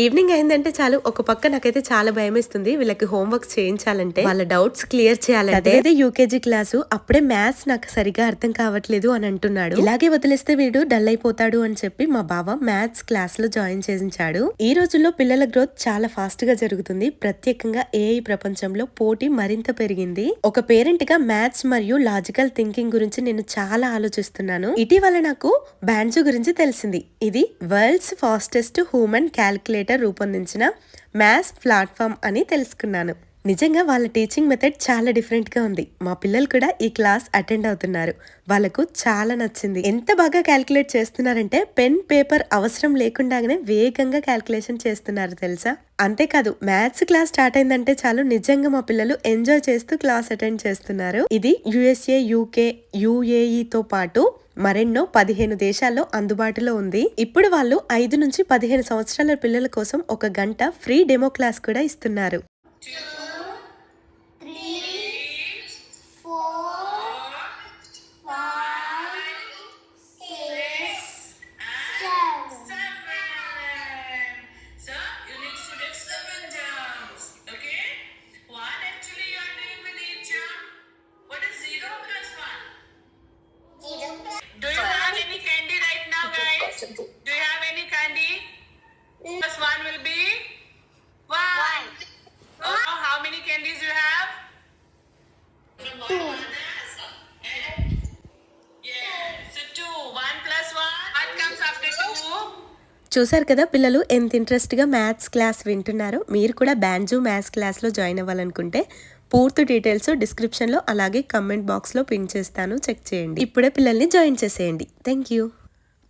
Evening అయిందంటే చాలు. ఒక పక్క నాకైతే చాలా భయం వేస్తుంది వీళ్ళకి హోంవర్క్ చేయించాలంటే. వాళ్ళ డౌట్స్ క్లియర్ చేయాలంటే. అదే యూకేజీ క్లాసు అప్పుడే మ్యాథ్స్ నాకు సరిగా అర్థం కావట్లేదు అని అంటున్నాడు. ఇలాగే వదిలేస్తే వీడు డల్ అయిపోతాడు అని చెప్పి మా బావ మ్యాథ్స్ క్లాస్లో జాయిన్ చేయించాడు ఈ రోజుల్లో పిల్లల గ్రోత్ చాలా ఫాస్ట్గా జరుగుతుంది. ప్రత్యేకంగా ఏఐ ప్రపంచంలో పోటీ మరింత పెరిగింది. ఒక పేరెంట్గా మ్యాథ్స్ మరియు లాజికల్ థింకింగ్ గురించి నేను చాలా ఆలోచిస్తున్నాను. ఇటీవల నాకు బ్యాండ్స్ గురించి తెలిసింది. ఇది వరల్డ్స్ ఫాస్టెస్ట్ హ్యూమన్ క్యాల్కులేటర్ రూపొందించిన మ్యాథ్స్ ప్లాట్ఫామ్ అని తెలుసుకున్నాను. నిజంగా వాళ్ళ టీచింగ్ మెథడ్ చాలా డిఫరెంట్గా ఉంది. మా పిల్లలు కూడా ఈ క్లాస్ అటెండ్ అవుతున్నారు. వాళ్ళకు చాలా నచ్చింది. ఎంత బాగా క్యాల్కులేట్ చేస్తున్నారంటే పెన్ పేపర్ అవసరం లేకుండానే వేగంగా క్యాల్కులేషన్ చేస్తున్నారు తెలుసా? అంతేకాదు మ్యాథ్స్ క్లాస్ స్టార్ట్ అయిందంటే చాలు నిజంగా మా పిల్లలు ఎంజాయ్ చేస్తూ క్లాస్ అటెండ్ చేస్తున్నారు. ఇది యుఎస్ఏ యూకే యుఏఈతో పాటు మరెన్నో పదిహేను దేశాల్లో అందుబాటులో ఉంది. ఇప్పుడు వాళ్ళు ఐదు నుంచి పదిహేను సంవత్సరాల పిల్లల కోసం ఒక గంట ఫ్రీ డెమో క్లాస్ కూడా ఇస్తున్నారు. చూసారు కదా పిల్లలు ఎంత ఇంట్రెస్ట్గా మ్యాథ్స్ క్లాస్ వింటున్నారో? మీరు కూడా బ్యాంజు మ్యాథ్స్ క్లాస్లో జాయిన్ అవ్వాలనుకుంటే పూర్తి డీటెయిల్స్ డిస్క్రిప్షన్లో అలాగే కమెంట్ బాక్స్లో పిన్ చేస్తాను. చెక్ చేయండి. ఇప్పుడే పిల్లల్ని జాయిన్ చేసేయండి. Thank you.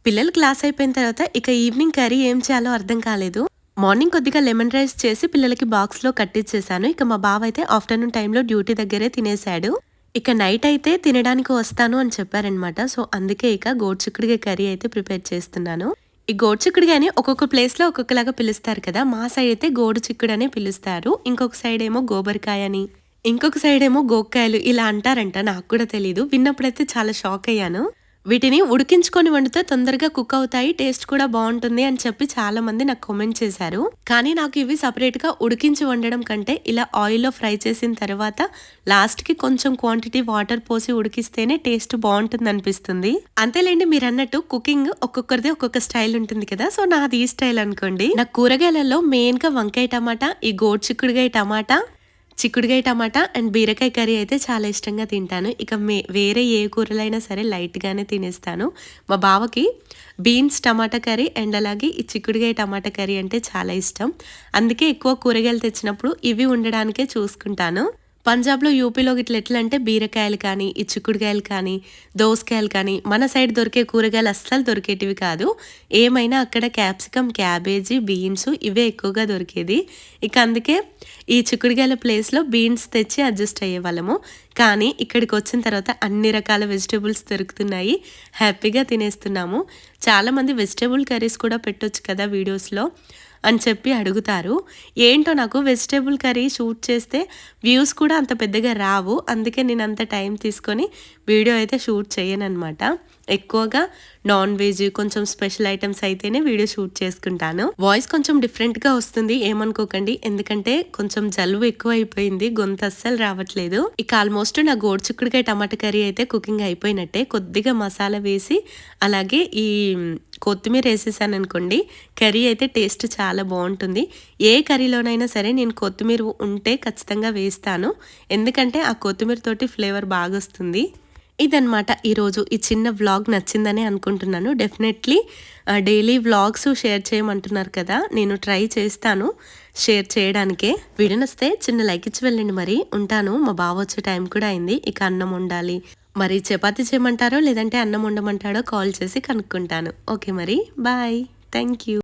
పిల్లలు క్లాస్ అయిపోయిన తర్వాత ఇక ఈవినింగ్ కర్రీ ఏం చేయాలో అర్థం కాలేదు. మార్నింగ్ కొద్దిగా లెమన్ రైస్ చేసి పిల్లలకి బాక్స్లో కట్టించేశాను ఇక మా బావ అయితే ఆఫ్టర్నూన్ టైంలో డ్యూటీ దగ్గరే తినేశాడు. ఇక నైట్ అయితే తినడానికి వస్తాను అని చెప్పారనమాట సో అందుకే ఇక గోడ్చిక్కుడిగా కర్రీ అయితే ప్రిపేర్ చేస్తున్నాను. ఈ గోడు చిక్కుడు కానీ ఒక్కొక్క ప్లేస్లో ఒక్కొక్కలాగా పిలుస్తారు కదా. మా సైడ్ అయితే గోడు చిక్కుడు అనే పిలుస్తారు. ఇంకొక సైడ్ ఏమో గోబరికాయ అని ఇంకొక సైడ్ ఏమో గోక్కాయలు ఇలా అంటారంట. నాకు కూడా తెలీదు. విన్నప్పుడైతే చాలా షాక్ అయ్యాను. వీటిని ఉడికించుకొని వండితే తొందరగా కుక్ అవుతాయి టేస్ట్ కూడా బాగుంటుంది అని చెప్పి చాలా మంది నాకు కామెంట్ చేశారు. కానీ నాకు ఇవి సపరేట్గా ఉడికించి వండడం కంటే ఇలా ఆయిల్లో ఫ్రై చేసిన తర్వాత లాస్ట్కి కొంచెం క్వాంటిటీ వాటర్ పోసి ఉడికిస్తేనే టేస్ట్ బాగుంటుంది అనిపిస్తుంది. అంతేలేండి మీరు అన్నట్టు కుకింగ్ ఒక్కొక్కరిది ఒక్కొక్క స్టైల్ ఉంటుంది కదా సో నాది ఈ స్టైల్ అనుకోండి. నా కూరగాయలలో మెయిన్గా వంకాయ టమాటా ఈ గోడు చిక్కుడుగాయ టమాటా చిక్కుడుగాయ టమాటా అండ్ బీరకాయ కర్రీ అయితే చాలా ఇష్టంగా తింటాను. ఇక మే వేరే ఏ కూరలైనా సరే లైట్గానే తినేస్తాను. మా బావకి బీన్స్ టమాటా కర్రీ అండ్ అలాగే ఈ చిక్కుడుగాయ టమాటా కర్రీ అంటే చాలా ఇష్టం. అందుకే ఎక్కువ కూరగాయలు తెచ్చినప్పుడు ఇవి ఉండడానికే చూసుకుంటాను. పంజాబ్లో యూపీలో ఇట్లా ఎట్లా అంటే బీరకాయలు కానీ ఈ చిక్కుడుకాయలు కానీ దోసకాయలు కానీ మన సైడ్ దొరికే కూరగాయలు అస్సలు దొరికేటివి కాదు. ఏమైనా అక్కడ క్యాప్సికమ్ క్యాబేజీ బీన్స్ ఇవే ఎక్కువగా దొరికేది. ఇక అందుకే ఈ చిక్కుడుకాయల ప్లేస్లో బీన్స్ తెచ్చి అడ్జస్ట్ అయ్యే వాళ్ళము. కానీ ఇక్కడికి వచ్చిన తర్వాత అన్ని రకాల వెజిటేబుల్స్ దొరుకుతున్నాయి. హ్యాపీగా తినేస్తున్నాము. చాలామంది వెజిటేబుల్ కర్రీస్ కూడా పెట్టొచ్చు కదా వీడియోస్లో. అని చెప్పి అడుగుతారు. ఏంటో నాకు వెజిటేబుల్ కర్రీ షూట్ చేస్తే వ్యూస్ కూడా అంత పెద్దగా రావు. అందుకే నేను అంత టైం తీసుకొని వీడియో అయితే షూట్ చేయను అనమాట ఎక్కువగా నాన్ వెజ్ కొంచెం స్పెషల్ ఐటమ్స్ అయితేనే వీడియో షూట్ చేసుకుంటాను. వాయిస్ కొంచెం డిఫరెంట్గా వస్తుంది ఏమనుకోకండి. ఎందుకంటే కొంచెం జలుబు ఎక్కువ అయిపోయింది గొంతు అస్సలు రావట్లేదు. ఇక ఆల్మోస్ట్ నా గోడు చిక్కుడుకాయ టమాటా కర్రీ అయితే కుకింగ్ అయిపోయినట్టే. కొద్దిగా మసాలా వేసి అలాగే ఈ కొత్తిమీర వేసేసాను అనుకోండి కర్రీ అయితే టేస్ట్ చాలా బాగుంటుంది. ఏ కర్రీలోనైనా సరే నేను కొత్తిమీర ఉంటే ఖచ్చితంగా వేస్తాను. ఎందుకంటే ఆ కొత్తిమీర తోటి ఫ్లేవర్ బాగా వస్తుంది ఇదనమాట ఈరోజు ఈ చిన్న వ్లాగ్ నచ్చిందని అనుకుంటున్నాను. డెఫినెట్లీ డైలీ వ్లాగ్స్ షేర్ చేయమంటున్నారు కదా. నేను ట్రై చేస్తాను షేర్ చేయడానికే. వీడినొస్తే చిన్న లైక్ ఇచ్చి వెళ్ళండి మరి. ఉంటాను. మా బావ వచ్చే టైం కూడా అయింది. ఇక అన్నం ఉండాలి మరి చపాతి చేయమంటారో లేదంటే అన్నం ఉండమంటాడో కాల్ చేసి కనుక్కుంటాను. ఓకే మరి. Bye thank you